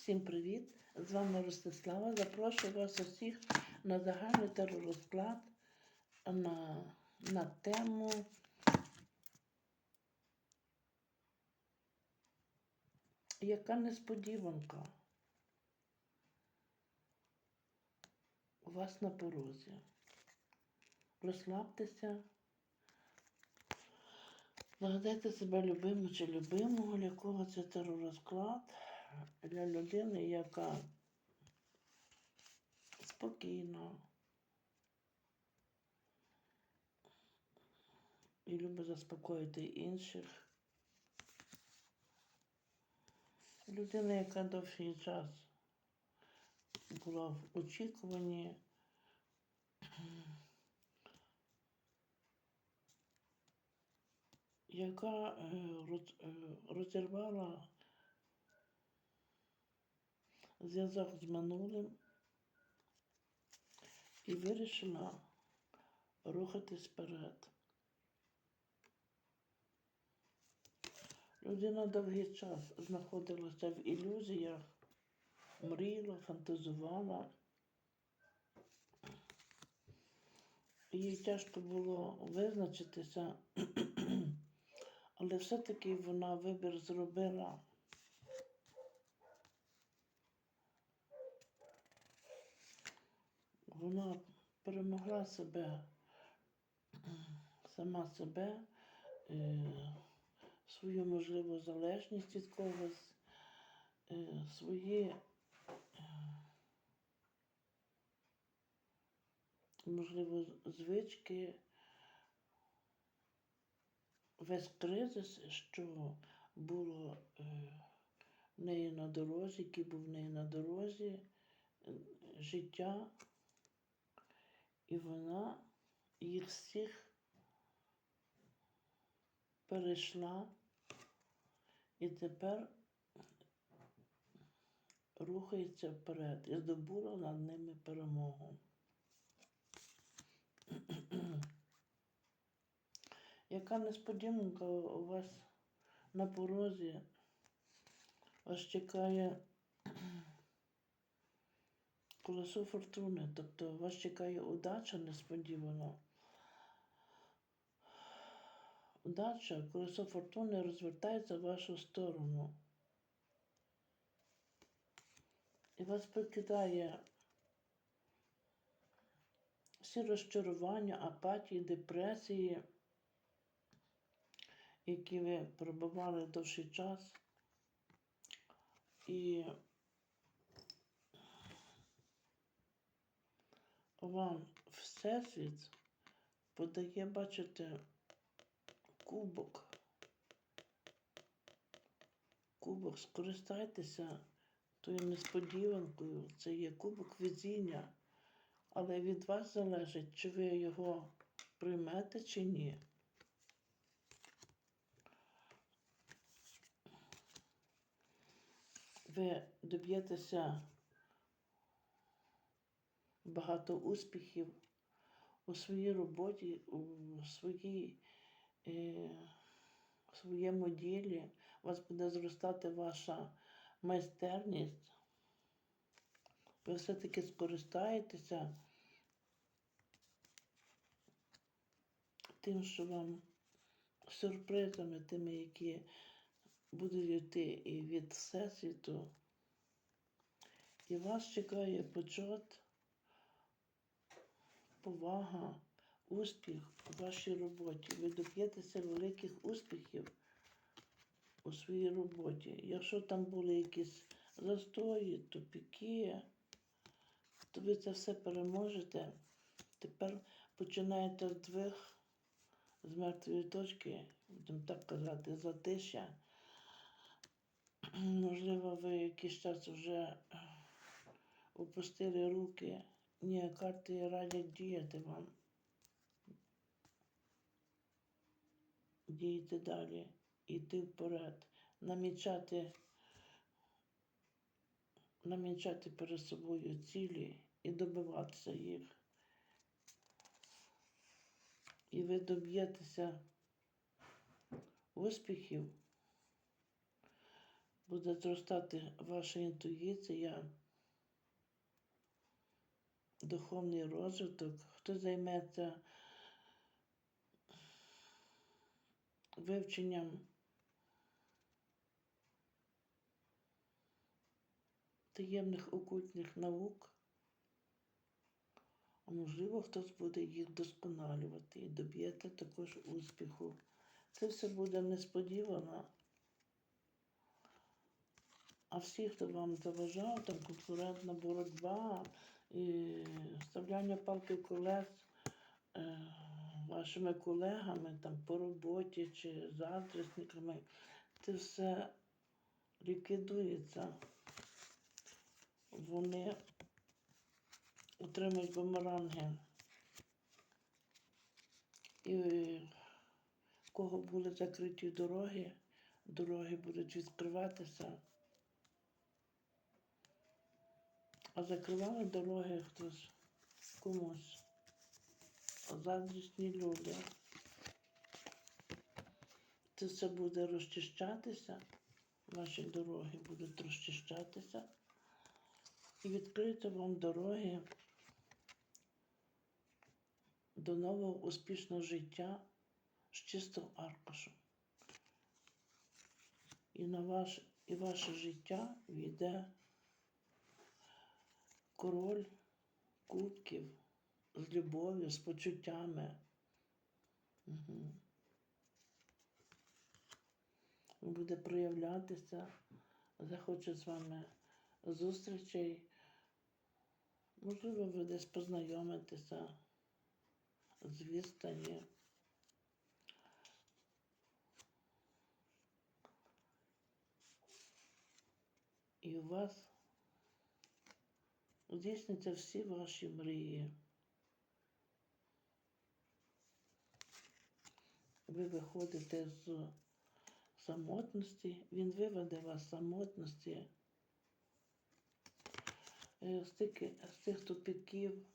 Всім привіт! З вами Ростислава. Запрошую вас усіх на загальний теророзклад на, на тему Яка несподіванка у вас на порозі? Розслабтеся, нагадайте себе любиму чи любимого, для кого це теророзклад для людини, яка спокійна і любить заспокоїти інших. Людина, яка довший час була в очікуванні. яка е, е, розірвала зв'язок з минулим і вирішила рухатись вперед. Людина довгий час знаходилася в ілюзіях, мріяла, фантазувала. Їй тяжко було визначитися, але все-таки вона вибір зробила. Вона перемогла себе, сама себе, е, свою можливу залежність від когось, е, свої е, можливо звички, весь кризис, що було в неї на дорозі, який був в неї на дорозі, життя. І вона їх всіх перейшла і тепер рухається вперед і здобула над ними перемогу. Яка несподіванка у вас на порозі? Вас чекає колесо фортуни, тобто вас чекає удача несподівано. Удача, колесо фортуни розвертається в вашу сторону. І вас покидає всі розчарування, апатії, депресії, які ви пробували довший час. І вам Всесвіт подає, бачите, кубок. Кубок, скористайтеся тою несподіванкою. Це є кубок везіння. Але від вас залежить, чи ви його приймете, чи ні. Ви доб'єтеся багато успіхів у своїй роботі, у своїй, е, своєму ділі. У вас буде зростати ваша майстерність. Ви все-таки скористаєтеся тим, що вам сюрпризами, тими, які будуть йти і від Всесвіту. І вас чекає почот, повага, успіх у вашій роботі. Ви доб'єтеся великих успіхів у своїй роботі. Якщо там були якісь застої, тупіки, то ви це все переможете. Тепер починаєте вдвиг з мертвої точки, будемо так казати, затища. Можливо, ви якийсь час вже опустили руки. Ні, карти радять діяти вам. Діяти далі, йти вперед, намічати, намічати перед собою цілі і добиватися їх. І ви доб'єтеся успіхів буде зростати ваша інтуїція, духовний розвиток, хто займеться вивченням таємних окультних наук, а можливо, хтось буде їх вдосконалювати і доб'єте також успіху. Це все буде несподівано. А всі, хто вам заважав, там конкурентна боротьба і вставляння палки в колес е, вашими колегами там по роботі чи заздрісниками, це все ліквідується. Вони отримують бумеранги. І в кого були закриті дороги, дороги будуть відкриватися. А закривали дороги хтось комусь. Заздрісні люди. Це все буде розчищатися. Ваші дороги будуть розчищатися. І відкриються вам дороги до нового успішного життя з чистого аркушу. І на ваш, і ваше життя війде король кубків з любов'ю, з почуттями. Угу. Буде проявлятися, захоче з вами зустрічей. Можливо, ви десь познайомитеся з відстані. І у вас здійсняться всі ваші мрії. Ви виходите з самотності, він виведе вас з самотності, е, з тих, з тих тупіків.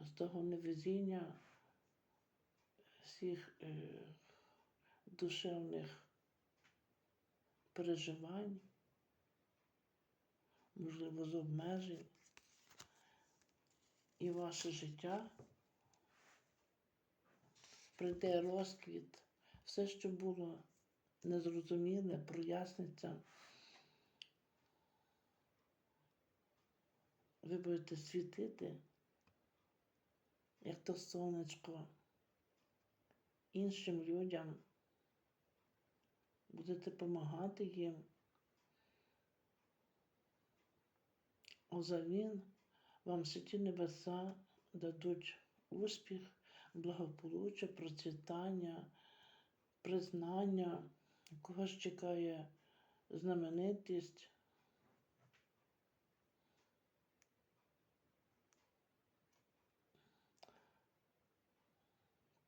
З того невезіння всіх е, душевних переживань, можливо, з обмежень. І ваше життя прийде розквіт, все, що було незрозуміле, проясниться. Ви будете світити, як то сонечко, іншим людям будете допомагати їм. Озавін вам всі ті небеса дадуть успіх, благополуччя, процвітання, признання, когось чекає знаменитість.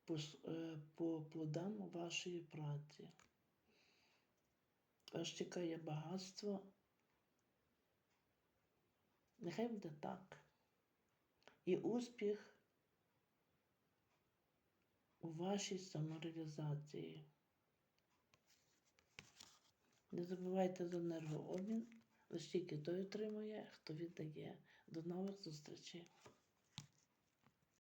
Е, по плодам вашої праці. Вас чекає багатство. Нехай буде так. І успіх у вашій самореалізації. Не забувайте за енергообмін, лише тільки той отримує, хто віддає. До нових зустрічей!